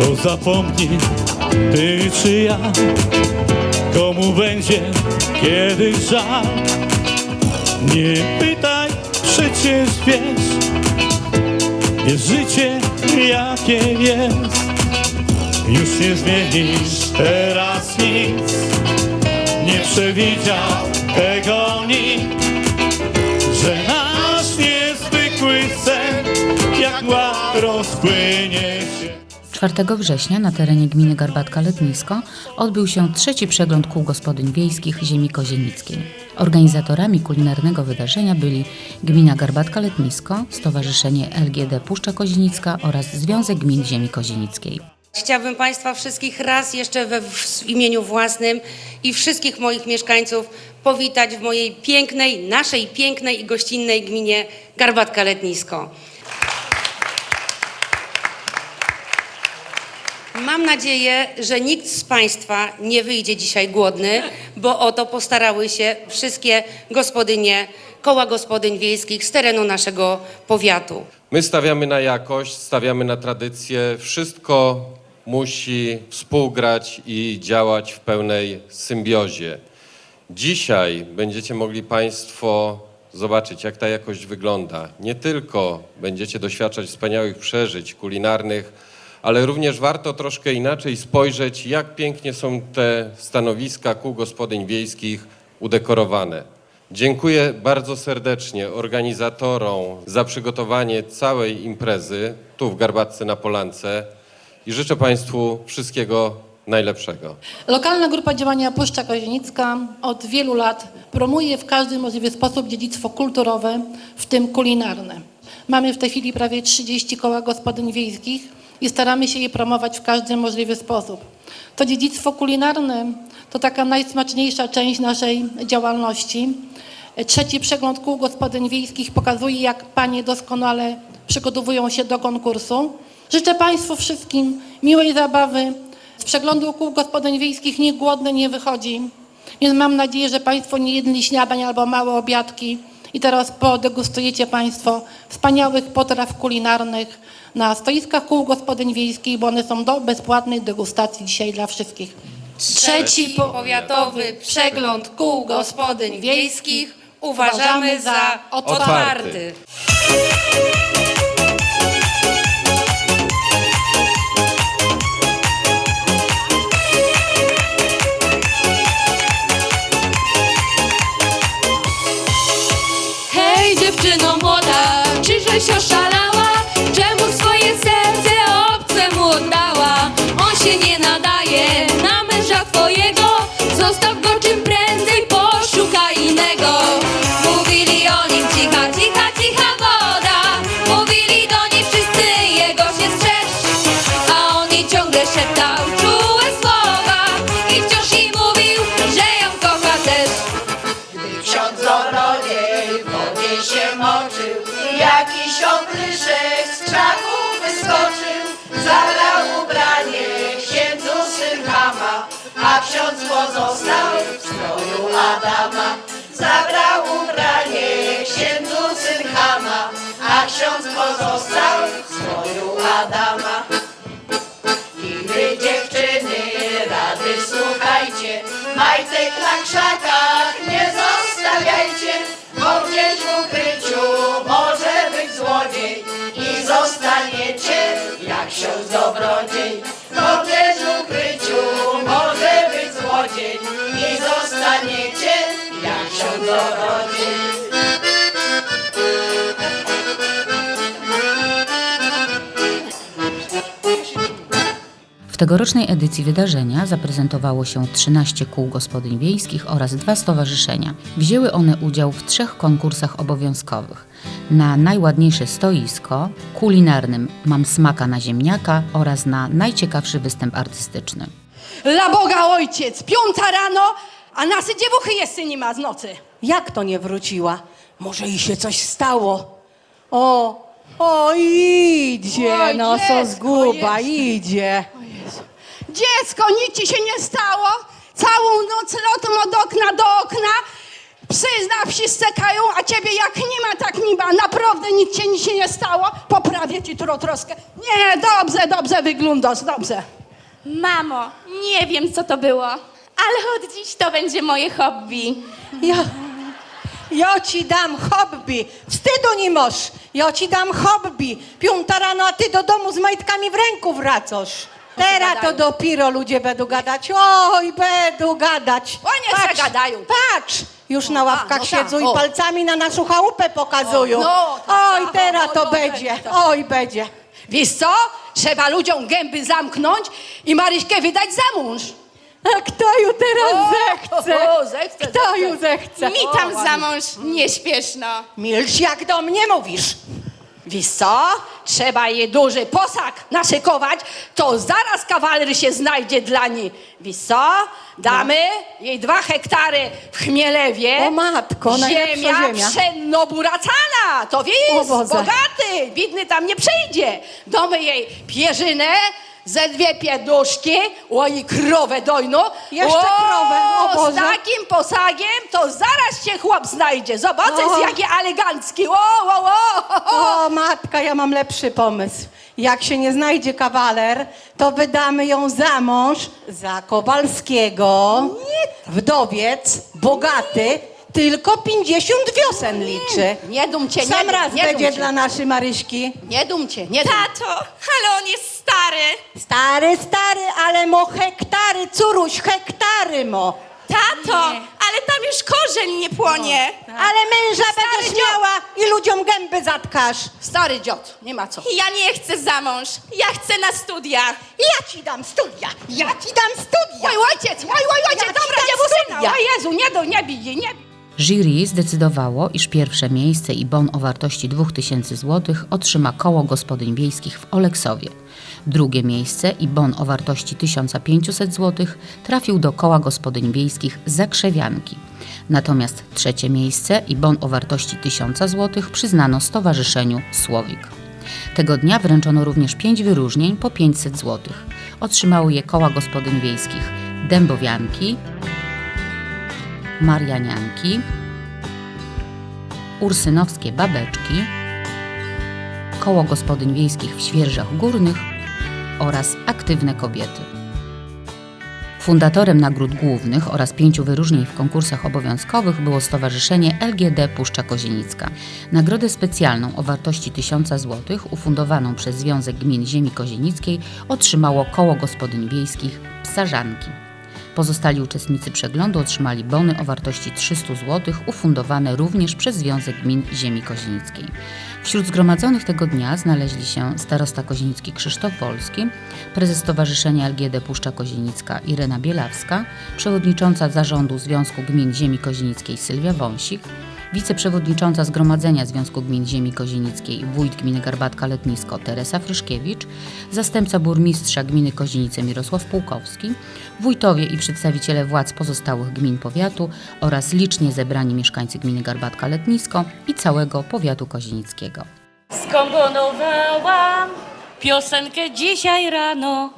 No zapomnij, ty czy ja Komu będzie kiedyś żal. Nie pytaj, przecież wiesz Wiesz życie jakie jest. Już nie zmienisz teraz nic Nie przewidział tego nikt Że nasz niezwykły sen Jak mgła rozpłynie 4 września na terenie gminy Garbatka Letnisko odbył się trzeci przegląd kół gospodyń wiejskich ziemi kozienickiej. Organizatorami kulinarnego wydarzenia byli Gmina Garbatka Letnisko, Stowarzyszenie LGD Puszcza Kozienicka oraz Związek Gmin Ziemi Kozienickiej. Chciałabym Państwa wszystkich raz jeszcze we, w imieniu własnym i wszystkich moich mieszkańców powitać w mojej pięknej, naszej pięknej i gościnnej gminie Garbatka Letnisko. Mam nadzieję, że nikt z Państwa nie wyjdzie dzisiaj głodny, bo o to postarały się wszystkie gospodynie koła gospodyń wiejskich z terenu naszego powiatu. My stawiamy na jakość, stawiamy na tradycję. Wszystko musi współgrać i działać w pełnej symbiozie. Dzisiaj będziecie mogli Państwo zobaczyć, jak ta jakość wygląda. Nie tylko będziecie doświadczać wspaniałych przeżyć kulinarnych, ale również warto troszkę inaczej spojrzeć, jak pięknie są te stanowiska kół gospodyń wiejskich udekorowane. Dziękuję bardzo serdecznie organizatorom za przygotowanie całej imprezy tu w Garbatce na Polance i życzę Państwu wszystkiego najlepszego. Lokalna Grupa Działania Puszcza Kozienicka od wielu lat promuje w każdy możliwy sposób dziedzictwo kulturowe, w tym kulinarne. Mamy w tej chwili prawie 30 koła gospodyń wiejskich i staramy się je promować w każdy możliwy sposób. To dziedzictwo kulinarne to taka najsmaczniejsza część naszej działalności. Trzeci przegląd kół gospodyń wiejskich pokazuje, jak panie doskonale przygotowują się do konkursu. Życzę Państwu wszystkim miłej zabawy. Z przeglądu kół gospodyń wiejskich nikt głodny nie wychodzi. Więc mam nadzieję, że Państwo nie jedli śniadań albo małe obiadki i teraz podegustujecie Państwo wspaniałych potraw kulinarnych na stoiskach kół gospodyń wiejskich, bo one są do bezpłatnej degustacji dzisiaj dla wszystkich. Trzeci powiatowy przegląd kół gospodyń wiejskich uważamy za otwarty. Hej dziewczyno młoda, czyżeś oszalała? Ksiądz pozostał w stroju Adama Zabrał ubranie księdzu syn Hama A ksiądz pozostał w stroju Adama i wy dziewczyny, rady słuchajcie, majtek na krzakach nie zostawiajcie, bo gdzieś w ukryciu może być złodziej i zostaniecie jak ksiądz dobrodziej. Bo gdzieś w ukryciu i zostaniecie jak ksiądz dobrodziej. W tegorocznej edycji wydarzenia zaprezentowało się 13 kół gospodyń wiejskich oraz dwa stowarzyszenia. Wzięły one udział w trzech konkursach obowiązkowych. Na najładniejsze stoisko, kulinarnym Mam smaka na ziemniaka oraz na najciekawszy występ artystyczny. Dla Boga ojciec, piąta rano, a nasy dziewuchy jeszcze nie ma z nocy. Jak to nie wróciła? Może jej się coś stało? O, o, idzie, O, no co dziecko zguba, jest. idzie. Dziecko, nic ci się nie stało? Całą noc lotą od okna do okna. Psy na wsi stekają, a ciebie jak nie ma, tak nie ma. Naprawdę nic ci nic się nie stało. Poprawię ci tro troskę. Nie, dobrze, dobrze wyglądasz, dobrze. Mamo, nie wiem co to było, ale od dziś to będzie moje hobby. Ja, ja ci dam hobby. Wstydu nie masz. Ja ci dam hobby. Piąta rano, a ty do domu z majtkami w ręku wracasz. Teraz to gadają. dopiero ludzie będą gadać. Oj, będą gadać. Se gadają. Patrz, już na O, ławkach no tak, siedzą i o. palcami na naszą chałupę pokazują. O, no, tak, Oj, tak, teraz o, to no, będzie. będzie, tak. Oj, będzie. Wiesz co? Trzeba ludziom gęby zamknąć i Maryśkę wydać za mąż. A kto ju teraz O, zechce? o, zechce, Kto zechce. ju zechce? Mi tam za mąż nie śpieszno. Milcz jak do mnie mówisz. Wiesz co? Trzeba jej duży posag naszykować, to zaraz kawaler się znajdzie dla niej. Wiesz co? Damy jej dwa hektary w Chmielewie. O matko, najlepsza ziemia. ziemia. pszenno-buracana. To O wiesz, Boże. bogaty, bidny tam nie przyjdzie. Damy jej pierzynę, ze dwie pieduszki, o i krowę dojną. Jeszcze krowę, o Boże. Z takim posagiem to zaraz się chłop znajdzie. Zobaczysz, O. jaki elegancki. O, o, o. O, matka, ja mam lepszy pomysł. Jak się nie znajdzie kawaler, to wydamy ją za mąż za Kowalskiego. Wdowiec, bogaty, tylko 50 wiosen liczy. Nie dum cię, nie Sam dum, raz nie będzie dum cię. dla naszej Maryśki. Nie dum cię, nie dum. Tato, ale on jest stary. Stary, stary, ale mo hektary, curuś, hektary mo. Tato, ale tam już korzeń nie płonie. Ale męża będziesz dziad. miała i ludziom gęby zatkasz. Stary dziot, nie ma co. Ja nie chcę za mąż, ja chcę na studia. Ja ci dam studia, ja ci dam studia. Oj, ojciec, oj, oj, ojciec, Ja ci dobra, dam dziewusyna. studia. O Jezu, nie do, nie bij jej, nie bij. Jury zdecydowało, iż pierwsze miejsce i bon o wartości 2000 zł otrzyma koło gospodyń wiejskich w Oleksowie. Drugie miejsce i bon o wartości 1500 zł trafił do koła gospodyń wiejskich Zakrzewianki. Natomiast trzecie miejsce i bon o wartości 1000 zł przyznano Stowarzyszeniu Słowik. Tego dnia wręczono również pięć wyróżnień po 500 zł. Otrzymały je koła gospodyń wiejskich Dębowianki, Marianianki, Ursynowskie Babeczki, Koło Gospodyń Wiejskich w Świerżach Górnych oraz Aktywne Kobiety. Fundatorem nagród głównych oraz pięciu wyróżnień w konkursach obowiązkowych było Stowarzyszenie LGD Puszcza Kozienicka. Nagrodę specjalną o wartości 1000 zł, ufundowaną przez Związek Gmin Ziemi Kozienickiej, otrzymało Koło Gospodyń Wiejskich Psarzanki. Pozostali uczestnicy przeglądu otrzymali bony o wartości 300 zł, ufundowane również przez Związek Gmin Ziemi Kozienickiej. Wśród zgromadzonych tego dnia znaleźli się starosta kozienicki Krzysztof Wolski, prezes Stowarzyszenia LGD Puszcza Kozienicka Irena Bielawska, przewodnicząca zarządu Związku Gmin Ziemi Kozienickiej Sylwia Wąsik, wiceprzewodnicząca Zgromadzenia Związku Gmin Ziemi Kozienickiej wójt gminy Garbatka Letnisko Teresa Fryszkiewicz, zastępca burmistrza gminy Kozienice Mirosław Pułkowski, wójtowie i przedstawiciele władz pozostałych gmin powiatu oraz licznie zebrani mieszkańcy gminy Garbatka Letnisko i całego powiatu kozienickiego. Skomponowałam piosenkę dzisiaj rano,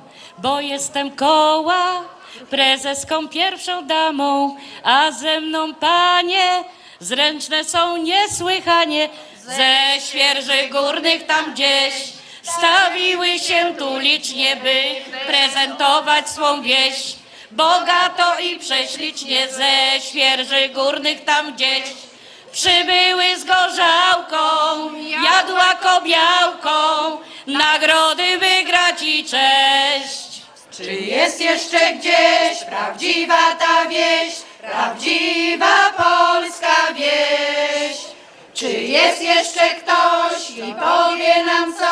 bo jestem koła, prezeską pierwszą damą, a ze mną panie zręczne są niesłychanie. Ze świerży górnych tam gdzieś stawiły się tu licznie, by prezentować swą wieś. Bogato i prześlicznie ze świerży górnych tam gdzieś Przybyły z gorzałką, jadła kobiałką, nagrody wygrać i cześć. Czy jest jeszcze gdzieś prawdziwa ta wieś, prawdziwa polska wieś? Czy jest jeszcze ktoś i powie nam coś